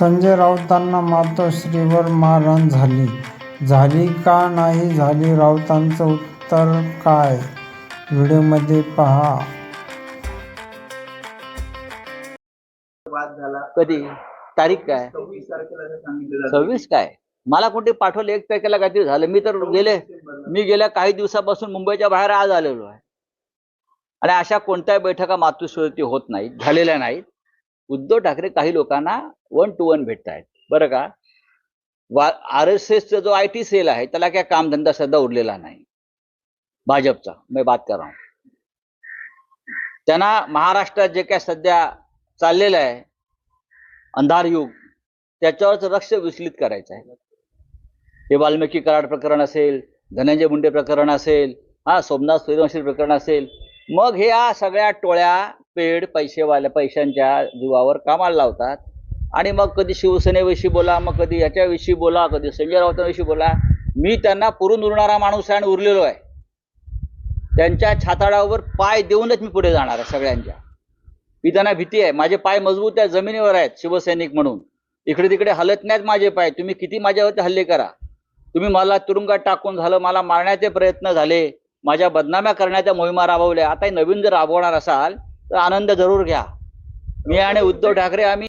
संजय राऊतांना मातोश्रीवर मारहाण झाली. झाली का नाही झाली राऊतांचं उत्तर काय? व्हिडिओमध्ये पहा. वाद झाला. कधी? तारीख काय? सव्वीस तारखेला असं सांगितलं जातं. सव्वीस काय? मला कोणते पाठवले? एक तारखेला काहीतरी झालं. मी तर गेले. मी गेल्या काही दिवसापासून मुंबईच्या बाहेर आज आलेलो आहे. आणि अशा कोणत्याही बैठका मातृश्वती होत नाहीत झालेल्या नाहीत. उद्धव ठाकरे काही लोकांना वन टू वन भेटत आहेत बरं का? वा आर एस एसचा जो आय टी सेल आहे त्याला काय कामधंदा सध्या उरलेला नाही. भाजपचा. मी बात कर त्यांना महाराष्ट्रात जे काय सध्या चाललेलं आहे अंधार युग त्याच्यावरच लक्ष विचलित करायचं आहे. हे वाल्मिकी कराड प्रकरण असेल धनंजय मुंडे प्रकरण असेल हा सोमनाथ सूर्यवंशी प्रकरण असेल मग हे या सगळ्या टोळ्या पेड पैसेवाल्या पैशांच्या जीवावर कामाला लावतात. आणि मग कधी शिवसेनेविषयी बोला मग कधी याच्याविषयी बोला कधी संजय राऊतांविषयी बोला. मी त्यांना पुरून उरणारा माणूस आहे आणि उरलेलो आहे. त्यांच्या छाताडावर पाय देऊनच मी पुढे जाणार आहे सगळ्यांच्या. मी त्यांना भीती आहे. माझे पाय मजबूत आहे जमिनीवर आहेत शिवसैनिक म्हणून. इकडे तिकडे हलत नाहीत माझे पाय. तुम्ही किती माझ्यावरती हल्ले करा. तुम्ही मला तुरुंगात टाकून झालं मला मारण्याचे प्रयत्न झाले. माझ्या बदनाम्या करण्याच्या मोहिमा राबवल्या. आता हे नवीन जर राबवणार असाल तर आनंद जरूर घ्या. मी आणि उद्धव ठाकरे आम्ही